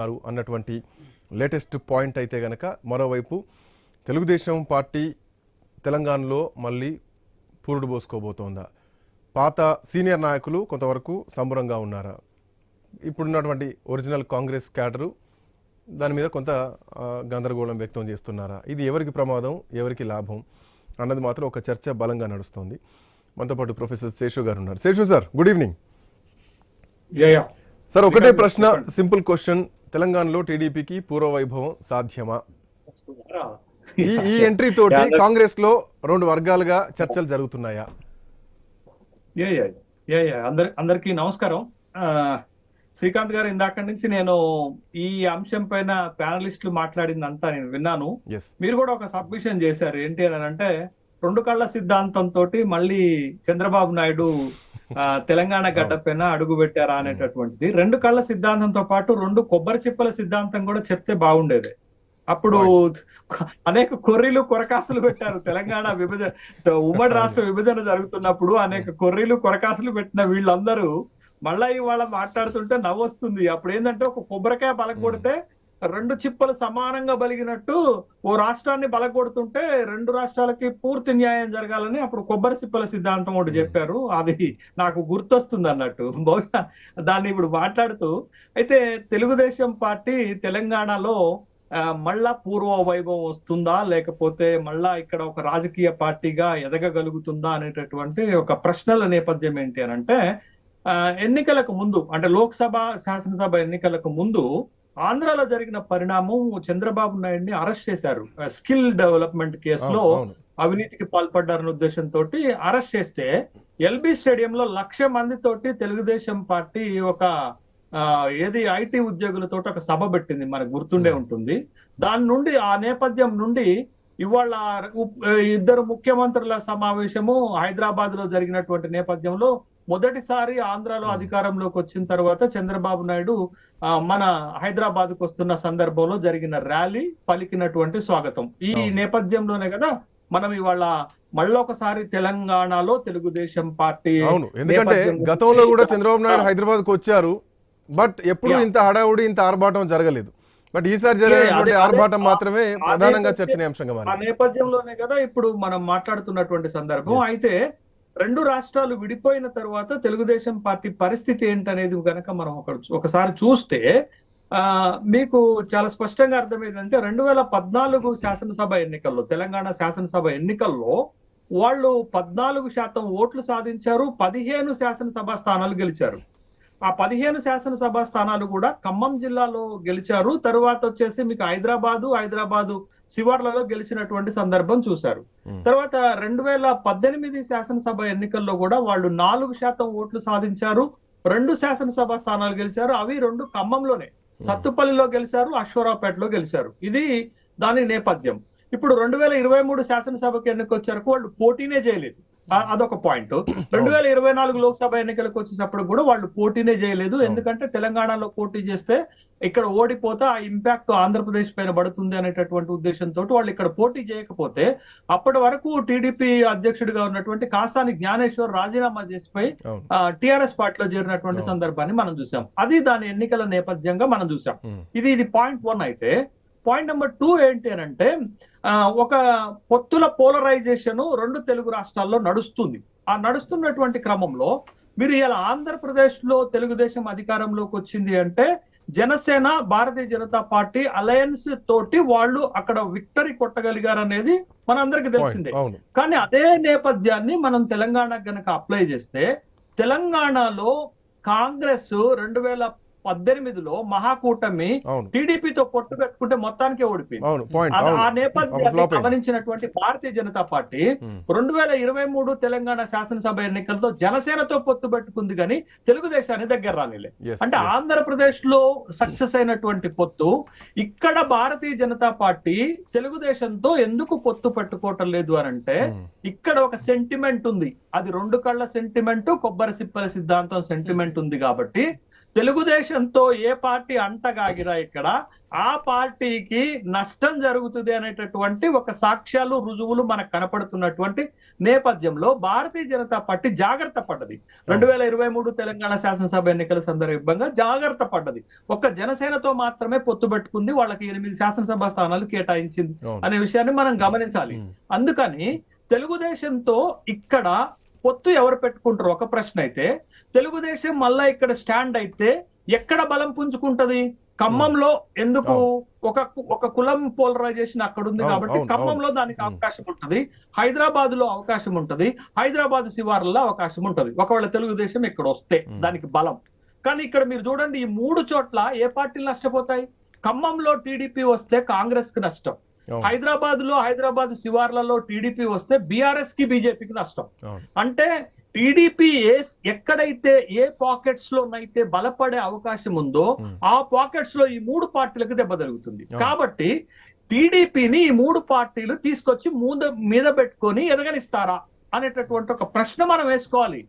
ఉన్నారు అన్నటువంటి latest point అయితే గనక మరోవైపు తెలుగుదేశం పార్టీ తెలంగాణలో మళ్ళీ పూరుడు పోసుకోబోతోందా? పాత సీనియర్ నాయకులు కొంతవరకు సంబరంగా ఉన్నారా? ఇప్పుడున్నటువంటి ఒరిజినల్ కాంగ్రెస్ క్యాడరు దాని మీద కొంత గందరగోళం వ్యక్తం చేస్తున్నారా? ఇది ఎవరికి ప్రమాదం ఎవరికి లాభం అన్నది మాత్రం ఒక చర్చ బలంగా నడుస్తోంది. మనతో పాటు ప్రొఫెసర్ శేషు గారు ఉన్నారు. Seshu sir good evening. Sir ఒకటే ప్రశ్న సింపుల్ క్వశ్చన్. తెలంగాణలో టీడీపీకి పూర్వ వైభవం సాధ్యమా ఈ ఈ ఎంట్రీ తోటి కాంగ్రెస్లో రెండు వర్గాలుగా చర్చలు జరుగుతున్నాయా? అందరి అందరికీ నమస్కారం. శ్రీకాంత్ గారు ఇందాక నుంచి నేను ఈ అంశం పైన ప్యానలిస్టులు మాట్లాడిందంతా నేను విన్నాను. మీరు కూడా ఒక సబ్మిషన్ చేశారు. ఏంటి అని అంటే రెండు కళ్ళ సిద్ధాంతం తోటి మళ్ళీ చంద్రబాబు నాయుడు ఆ, తెలంగాణ గడ్డ పైన అడుగు పెట్టారా అనేటటువంటిది. రెండు కళ్ళ సిద్ధాంతంతో పాటు రెండు కొబ్బరి చిప్పల సిద్ధాంతం కూడా చెప్తే బాగుండేది. అప్పుడు అనేక కొర్రీలు కొరకాసులు పెట్టారు. తెలంగాణ విభజన ఉమ్మడి రాష్ట్ర విభజన జరుగుతున్నప్పుడు అనేక కొర్రీలు కొరకాసులు పెట్టిన వీళ్ళందరూ మళ్ళా ఇవాళ మాట్లాడుతుంటే నవ్వొస్తుంది. అప్పుడు ఏంటంటే ఒక కొబ్బరికాయ బలకొడితే రెండు చిప్పలు సమానంగా బలిగినట్టు ఓ రాష్ట్రాన్ని బలగొడుతుంటే రెండు రాష్ట్రాలకి పూర్తి న్యాయం జరగాలని అప్పుడు కొబ్బరి చిప్పల సిద్ధాంతం ఒకటి చెప్పారు. అది నాకు గుర్తొస్తుంది అన్నట్టు బహుశా దాన్ని ఇప్పుడు మాట్లాడుతూ అయితే తెలుగుదేశం పార్టీ తెలంగాణలో ఆ, మళ్ళా పూర్వ వైభవం వస్తుందా? లేకపోతే మళ్ళా ఇక్కడ ఒక రాజకీయ పార్టీగా ఎదగగలుగుతుందా అనేటటువంటి ఒక ప్రశ్నల నేపథ్యం ఏంటి అని అంటే ఆ, ఎన్నికలకు ముందు అంటే లోక్సభ శాసనసభ ఎన్నికలకు ముందు ఆంధ్రాలో జరిగిన పరిణామం చంద్రబాబు నాయుడిని అరెస్ట్ చేశారు. స్కిల్ డెవలప్మెంట్ కేసులో అవును, అవును. అవినీతికి పాల్పడ్డారన్న ఉద్దేశంతో అరెస్ట్ చేస్తే ఎల్బీ స్టేడియంలో లక్ష మంది తోటి తెలుగుదేశం పార్టీ ఒక ఏది ఐటీ ఉద్యోగులతో ఒక సభ పెట్టింది మనకు గుర్తుండే ఉంటుంది. దాని నుండి ఆ నేపథ్యం నుండి ఇవాళ ఇద్దరు ముఖ్యమంత్రుల సమావేశము హైదరాబాద్లో జరిగినటువంటి నేపథ్యంలో మొదటిసారి ఆంధ్రాలో అధికారంలోకి వచ్చిన తర్వాత చంద్రబాబు నాయుడు మన హైదరాబాద్కు వస్తున్న సందర్భంలో జరిగిన ర్యాలీ పలికినటువంటి స్వాగతం. ఈ. నేపథ్యంలోనే కదా మనం ఇవాళ మళ్ళొకసారి తెలంగాణలో తెలుగుదేశం పార్టీ అవును. ఎందుకంటే గతంలో కూడా చంద్రబాబు నాయుడు హైదరాబాద్కు వచ్చారు. బట్ ఎప్పుడు. ఇంత హడావుడి ఇంత ఆర్భాటం జరగలేదు. బట్ ఈసారి జరిగినటువంటి అదే- ఆర్భాటం మాత్రమే ప్రధానంగా చర్చనీయాంశంగా ఆ నేపథ్యంలోనే కదా ఇప్పుడు మనం మాట్లాడుతున్నటువంటి సందర్భం. అయితే రెండు రాష్ట్రాలు విడిపోయిన తర్వాత తెలుగుదేశం పార్టీ పరిస్థితి ఏంటనేది కనుక మనం ఒక ఒకసారి చూస్తే ఆ మీకు చాలా స్పష్టంగా అర్థమైందంటే రెండు వేల పద్నాలుగు శాసనసభ ఎన్నికల్లో తెలంగాణ శాసనసభ ఎన్నికల్లో వాళ్ళు పద్నాలుగు శాతం ఓట్లు సాధించారు పదిహేను శాసనసభ స్థానాలు గెలిచారు. ఆ పదిహేను శాసనసభ స్థానాలు కూడా ఖమ్మం జిల్లాలో గెలిచారు. తరువాత వచ్చేసి మీకు హైదరాబాదు హైదరాబాదు శివార్లలో గెలిచినటువంటి సందర్భం చూశారు. తర్వాత రెండు వేల పద్దెనిమిది శాసనసభ ఎన్నికల్లో కూడా వాళ్ళు నాలుగు శాతం ఓట్లు సాధించారు రెండు శాసనసభ స్థానాలు గెలిచారు అవి రెండు ఖమ్మంలోనే. సత్తుపల్లిలో గెలిచారు అశ్వరావుపేటలో గెలిచారు. ఇది దాని నేపథ్యం. ఇప్పుడు రెండు వేల ఇరవై మూడు శాసనసభకి ఎన్నికొచ్చారు వాళ్ళు పోటీనే చేయలేదు. అదొక పాయింట్. రెండు వేల ఇరవై నాలుగు లోక్సభ ఎన్నికలకు వచ్చేటప్పుడు కూడా వాళ్ళు పోటీనే చేయలేదు. ఎందుకంటే తెలంగాణలో పోటీ చేస్తే ఇక్కడ ఓడిపోతే ఆ ఇంపాక్ట్ ఆంధ్రప్రదేశ్ పైన పడుతుంది అనేటటువంటి ఉద్దేశంతో వాళ్ళు ఇక్కడ పోటీ చేయకపోతే అప్పటి వరకు టీడీపీ అధ్యక్షుడిగా ఉన్నటువంటి కాసాని జ్ఞానేశ్వర్ రాజీనామా చేసిపోయి టిఆర్ఎస్ పార్టీలో చేరినటువంటి. సందర్భాన్ని మనం చూసాం. అది దాని ఎన్నికల నేపథ్యంగా మనం చూసాం. ఇది ఇది పాయింట్ వన్ అయితే పాయింట్ నెంబర్ టూ ఏంటి అని అంటే ఒక పొత్తుల పోలరైజేషన్ రెండు తెలుగు రాష్ట్రాల్లో నడుస్తుంది. ఆ నడుస్తున్నటువంటి క్రమంలో మీరు ఇలా ఆంధ్రప్రదేశ్లో తెలుగుదేశం అధికారంలోకి వచ్చింది అంటే జనసేన భారతీయ జనతా పార్టీ అలయన్స్ తోటి వాళ్ళు అక్కడ విక్టరీ కొట్టగలిగారు అనేది మనందరికి తెలిసిందే. కానీ అదే నేపథ్యాన్ని మనం తెలంగాణకు గనక అప్లై చేస్తే తెలంగాణలో కాంగ్రెస్ రెండు వేల పద్దెనిమిదిలో మహాకూటమి టీడీపీతో పొట్టు పెట్టుకుంటే మొత్తానికే ఓడిపోయింది ఆ నేపథ్యాన్ని. గమనించినటువంటి భారతీయ జనతా పార్టీ ఉమ్. రెండు వేల ఇరవై మూడు తెలంగాణ శాసనసభ ఎన్నికలతో జనసేనతో పొత్తు పెట్టుకుంది కానీ తెలుగుదేశాన్ని దగ్గర రానిలే అంటే. ఆంధ్రప్రదేశ్లో సక్సెస్ అయినటువంటి పొత్తు ఇక్కడ భారతీయ జనతా పార్టీ తెలుగుదేశంతో ఎందుకు పొత్తు పెట్టుకోవటం లేదు అని అంటే ఉమ్. ఇక్కడ ఒక సెంటిమెంట్ ఉంది అది రెండు కళ్ళ సెంటిమెంట్ కొబ్బరి సిప్పల సిద్ధాంతం సెంటిమెంట్ ఉంది కాబట్టి తెలుగుదేశంతో ఏ పార్టీ అంటగాగిరా ఇక్కడ ఆ పార్టీకి నష్టం జరుగుతుంది అనేటటువంటి ఒక సాక్ష్యాలు రుజువులు మనకు కనపడుతున్నటువంటి నేపథ్యంలో భారతీయ జనతా పార్టీ జాగ్రత్త పడ్డది రెండు వేల ఇరవై మూడు తెలంగాణ శాసనసభ ఎన్నికల సందర్భంగా జాగ్రత్త పడ్డది ఒక్క జనసేనతో మాత్రమే పొత్తు పెట్టుకుంది వాళ్ళకి ఎనిమిది శాసనసభ స్థానాలు కేటాయించింది. అనే విషయాన్ని మనం గమనించాలి. అందుకని తెలుగుదేశంతో ఇక్కడ పొత్తు ఎవరు పెట్టుకుంటారు? ఒక ప్రశ్న అయితే తెలుగుదేశం మళ్ళా ఇక్కడ స్టాండ్ అయితే ఎక్కడ బలం పుంజుకుంటది? ఖమ్మంలో ఎందుకు? ఒక ఒక కులం పోలరైజేషన్ అక్కడ ఉంది కాబట్టి ఖమ్మంలో దానికి. అవకాశం ఉంటది. హైదరాబాద్లో అవకాశం ఉంటది. హైదరాబాద్ శివార్లలో అవకాశం ఉంటది. ఒకవేళ తెలుగుదేశం ఇక్కడ వస్తే. దానికి బలం. కానీ ఇక్కడ మీరు చూడండి ఈ మూడు చోట్ల ఏ పార్టీలు నష్టపోతాయి? ఖమ్మంలో టీడీపీ వస్తే కాంగ్రెస్కి నష్టం. హైదరాబాద్లో హైదరాబాద్ శివార్లలో టీడీపీ వస్తే బీఆర్ఎస్కి బీజేపీకి నష్టం. అంటే టీడీపీ ఏ ఎక్కడైతే ఏ పాకెట్స్ లోనైతే బలపడే అవకాశం ఉందో. ఆ పాకెట్స్లో ఈ మూడు పార్టీలకు దెబ్బ తగులుతుంది అవును. కాబట్టి టీడీపీని ఈ మూడు పార్టీలు తీసుకొచ్చి మూద మీద పెట్టుకొని ఎదగనిస్తారా అనేటటువంటి ఒక ప్రశ్న మనం వేసుకోవాలి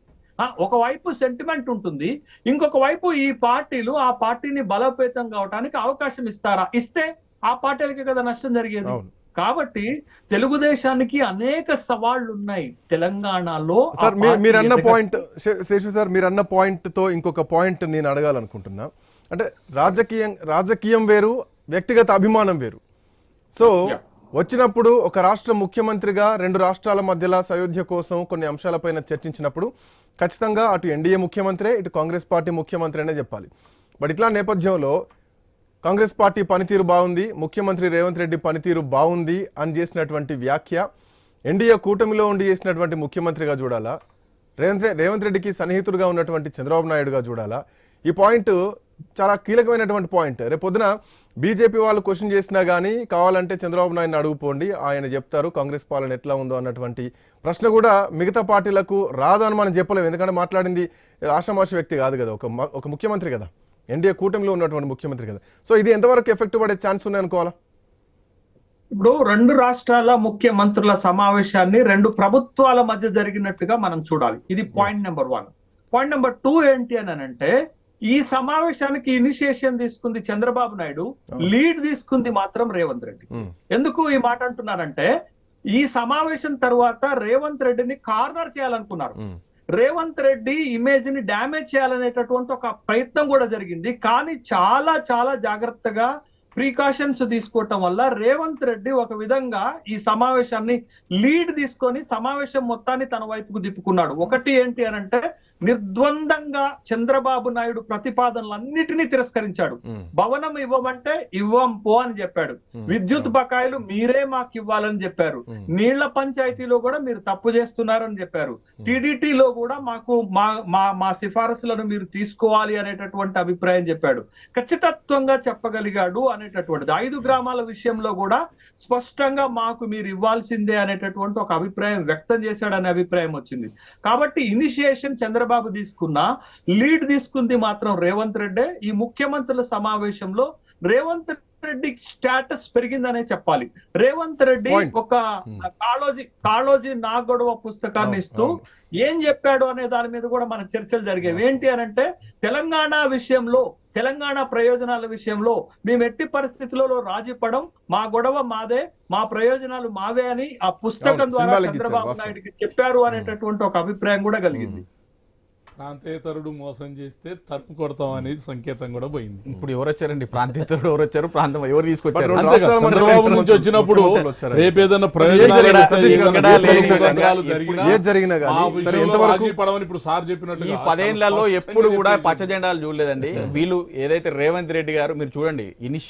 ఒకవైపు సెంటిమెంట్ ఉంటుంది ఇంకొక వైపు ఈ పార్టీలు ఆ పార్టీని బలోపేతం కావడానికి అవకాశం ఇస్తారా ఇస్తే ఆ పార్టీలకి కదా నష్టం జరిగేది. కాబట్టి తెలుగుదేశానికి అనేక సవాళ్ళు ఉన్నాయి తెలంగాణలో సార్ మీరు అన్న పాయింట్ శేషు సార్ మీరు అన్న పాయింట్తో ఇంకొక పాయింట్ నేను అడగాలనుకుంటున్నా. అంటే రాజకీయం రాజకీయం వేరు వ్యక్తిగత అభిమానం వేరు. సో. వచ్చినప్పుడు ఒక రాష్ట్ర ముఖ్యమంత్రిగా రెండు రాష్ట్రాల మధ్యలో సయోధ్య కోసం కొన్ని అంశాలపైన చర్చించినప్పుడు ఖచ్చితంగా అటు ఎన్డీఏ ముఖ్యమంత్రే ఇటు కాంగ్రెస్ పార్టీ ముఖ్యమంత్రి అనే చెప్పాలి. బట్ ఇట్లా నేపథ్యంలో కాంగ్రెస్ పార్టీ పనితీరు బాగుంది ముఖ్యమంత్రి రేవంత్ రెడ్డి పనితీరు బాగుంది అని చేసినటువంటి వ్యాఖ్య ఎన్డీఏ కూటమిలో ఉండి చేసినటువంటి ముఖ్యమంత్రిగా చూడాలా? రేవంత్ రేవంత్ రెడ్డికి సన్నిహితుడుగా ఉన్నటువంటి చంద్రబాబు నాయుడుగా చూడాలా? ఈ పాయింట్ చాలా కీలకమైనటువంటి పాయింట్. రేపు పొద్దున బీజేపీ వాళ్ళు క్వశ్చన్ చేసినా కానీ కావాలంటే చంద్రబాబు నాయుడుని అడుగుపోండి ఆయన చెప్తారు కాంగ్రెస్ పాలన ఎట్లా ఉందో అన్నటువంటి ప్రశ్న కూడా మిగతా పార్టీలకు రాదు అని మనం చెప్పలేము. ఎందుకంటే మాట్లాడింది ఆషామాషి వ్యక్తి కాదు కదా ఒక ఒక ముఖ్యమంత్రి కదా. ఎన్డీఏ కూటమిలో ఉన్నటువంటి ముఖ్యమంత్రి కదా. సో ఇది ఎంతవరకు ఎఫెక్ట్ పడే ఛాన్స్ ఉన్నాయి అనుకోవాలా? ఇప్పుడు రెండు రాష్ట్రాల ముఖ్యమంత్రుల సమావేశాన్ని రెండు ప్రభుత్వాల మధ్య జరిగినట్టుగా మనం చూడాలి. ఇది point number one point number two ఏంటి అని అంటే ఈ సమావేశానికి ఇనిషియేషన్ తీసుకుంది చంద్రబాబు నాయుడు. లీడ్ తీసుకుంది మాత్రం రేవంత్ రెడ్డి. ఉమ్, ఎందుకు ఈ మాట అంటున్నారంటే ఈ సమావేశం తర్వాత రేవంత్ రెడ్డిని కార్నర్ చేయాలనుకున్నారు. ఉమ్, రేవంత్ రెడ్డి ఇమేజ్ని డ్యామేజ్ చేయాలనేటటువంటి ఒక ప్రయత్నం కూడా జరిగింది. కానీ చాలా చాలా జాగ్రత్తగా ప్రికాషన్స్ తీసుకోవటం వల్ల రేవంత్ రెడ్డి ఒక విధంగా ఈ సమావేశాన్ని లీడ్ తీసుకొని సమావేశం మొత్తాన్ని తన వైపుకు తిప్పుకున్నాడు. ఒకటి ఏంటి అని అంటే నిర్ద్వందంగా చంద్రబాబు నాయుడు ప్రతిపాదనలన్నిటినీ తిరస్కరించాడు. భవనం ఇవ్వమంటే ఇవ్వం పో అని చెప్పాడు. విద్యుత్ బకాయిలు మీరే మాకు ఇవ్వాలని చెప్పారు నీళ్ళ పంచాయతీలో కూడా మీరు తప్పు చేస్తున్నారని చెప్పారు. టీడీటీలో కూడా మాకు మా మా మా సిఫారసులను మీరు తీసుకోవాలి అనేటటువంటి అభిప్రాయం చెప్పాడు. ఖచ్చితత్వంగా చెప్పగలిగాడు అనేటటువంటిది. ఐదు గ్రామాల విషయంలో కూడా స్పష్టంగా మాకు మీరు ఇవ్వాల్సిందే అనేటటువంటి ఒక అభిప్రాయం వ్యక్తం చేశాడనే అభిప్రాయం వచ్చింది. కాబట్టి ఇనిషియేషన్ చంద్రబాబు తీసుకున్నా లీడ్ తీసుకుంది మాత్రం రేవంత్ రెడ్డే. ఈ ముఖ్యమంత్రుల సమావేశంలో రేవంత్ రెడ్డి స్టేటస్ పెరిగిందనే చెప్పాలి. రేవంత్ రెడ్డి. ఒక కాళోజీ కాళోజీ నా గొడవ పుస్తకాన్ని అవును, ఇస్తూ అవును. ఏం చెప్పాడు అనే దాని మీద కూడా మన చర్చలు జరిగేవి. ఏంటి అని అంటే తెలంగాణ విషయంలో తెలంగాణ ప్రయోజనాల విషయంలో మేము ఎట్టి పరిస్థితులలో రాజీ పడం మా గొడవ మాదే మా ప్రయోజనాలు మావే అని ఆ పుస్తకం ద్వారా చంద్రబాబు. నాయుడుకి చెప్పారు అనేటటువంటి ఒక అభిప్రాయం కూడా కలిగింది. ప్రాంతేతరుడు మోసం చేస్తే తప్పు కొడతాం అనేది సంకేతం కూడా పోయింది. ఇప్పుడు ఎవరు వచ్చారండి? ప్రాంతీయతరుడు ఎవరు వచ్చారు? ప్రాంతం ఎవరు తీసుకొచ్చారు? చంద్రబాబు నుంచి వచ్చినప్పుడు. రేపేదన్నా ప్రయోజనాలు పడవని ఇప్పుడు సార్ చెప్పినట్టుగా ఈ పదేళ్ళలో ఎప్పుడు కూడా పచ్చ జెండాలు చూడలేదండి. వీళ్ళు ఏదైతే రేవంత్ రెడ్డి గారు మీరు చూడండి ఇనిషియేటివ్